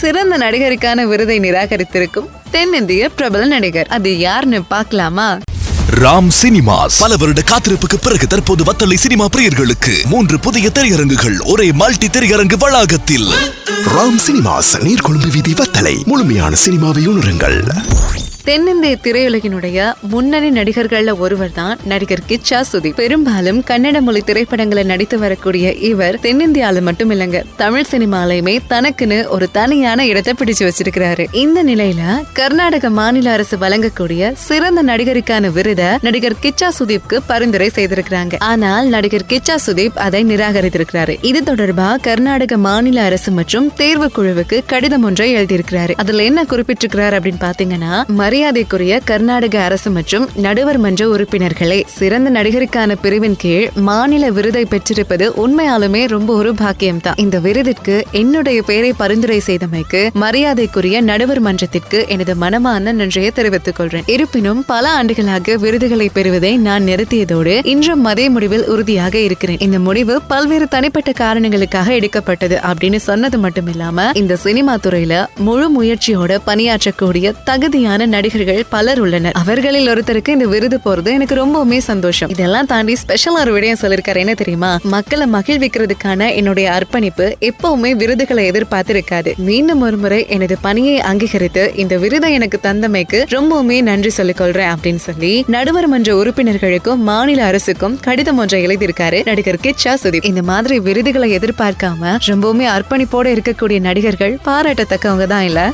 சிறந்த நடிகருக்கான விருதை நிராகரித்திருக்கும் தென்னிந்திய பிரபல நடிகர். அது யாருன்னு பார்க்கலாமா? ராம் சினிமாஸ். பல வருட காத்திருப்புக்கு பிறகு தற்போது வத்தலை சினிமா பிரியர்களுக்கு மூன்று புதிய திரையரங்குகள் ஒரே மல்டி திரையரங்கு வளாகத்தில். ராம் சினிமாஸ் நீர்கொழும்பு வீதி வத்தலை முழுமையான சினிமாவை உணருங்கள். தென்னிந்திய திரையுலகினுடைய முன்னணி நடிகர்கள்ல ஒருவர் தான் நடிகர் கிச்சா சுதீப். பெரும்பாலும் கன்னட மொழி திரைப்படங்களை நடித்து வரக்கூடிய இவர் தென்னிந்தியால மட்டும் இல்லங்க தமிழ் சினிமாலையுமே தனக்குன்னு ஒரு தனியான இடத்தை பிடிச்சு வச்சிருக்கிறாரு. இந்த நிலையில கர்நாடக மாநில அரசு வழங்கக்கூடிய சிறந்த நடிகருக்கான விருதை நடிகர் கிச்சா சுதீப்க்கு பரிந்துரை செய்திருக்கிறாங்க. ஆனால் நடிகர் கிச்சா சுதீப் அதை நிராகரித்திருக்கிறாரு. இது தொடர்பா கர்நாடக மாநில அரசு மற்றும் தேர்வு குழுவுக்கு கடிதம் ஒன்றை எழுதியிருக்கிறாரு. அதுல என்ன குறிப்பிட்டிருக்கிறார் அப்படின்னு பாத்தீங்கன்னா மரியாதைக்குரிய கர்நாடக அரசு மற்றும் நடுவர் மன்ற உறுப்பினர்களே சிறந்த நடிகருக்கான பிரிவின் கீழ் மாநில விருதை பெற்றிருப்பது உண்மையாலுமே ரொம்ப ஒரு பாக்கியம் தான் இந்த விருதிற்கு என்னுடைய பெயரை பரிந்துரை செய்தமைக்கு மரியாதைக்குரிய நடுவர் மன்றத்திற்கு எனது மனமான நன்றியை தெரிவித்துக் கொள்றேன். இருப்பினும் பல ஆண்டுகளாக விருதுகளை பெறுவதை நான் நிறுத்தியதோடு இன்றும் அதே முடிவில் உறுதியாக இருக்கிறேன். இந்த முடிவு பல்வேறு தனிப்பட்ட காரணங்களுக்காக எடுக்கப்பட்டது அப்படின்னு சொன்னது மட்டுமில்லாம இந்த சினிமா துறையில முழு முயற்சியோட பணியாற்றக்கூடிய தகுதியான நடிகர்கள் பலர் உள்ளனர். அவர்களில் ஒருத்தருக்கு இந்த விருது போறது எனக்கு ரொம்பவுமே சந்தோஷம். இதெல்லாம் தாண்டி ஸ்பெஷலா ஒரு விடயம் சொல்லிருக்காரு என்ன தெரியுமா? மக்களை மகிழ்விக்கிறதுக்கான என்னுடைய அர்ப்பணிப்பு எப்பவுமே விருதுகளை எதிர்பார்த்திருக்காது. மீண்டும் ஒரு முறை எனது பணியை அங்கீகரித்து இந்த விருதை எனக்கு தந்தமைக்கு ரொம்பவுமே நன்றி சொல்லிக் கொள்றேன் அப்படின்னு சொல்லி நடுவர் மன்ற உறுப்பினர்களுக்கும் மாநில அரசுக்கும் கடிதம் ஒன்றை எழுதியிருக்காரு நடிகர் கிச்சா சுதீப். இந்த மாதிரி விருதுகளை எதிர்பார்க்காம ரொம்பவுமே அர்ப்பணிப்போட இருக்கக்கூடிய நடிகர்கள் பாராட்டத்தக்கவங்க தான் இல்ல?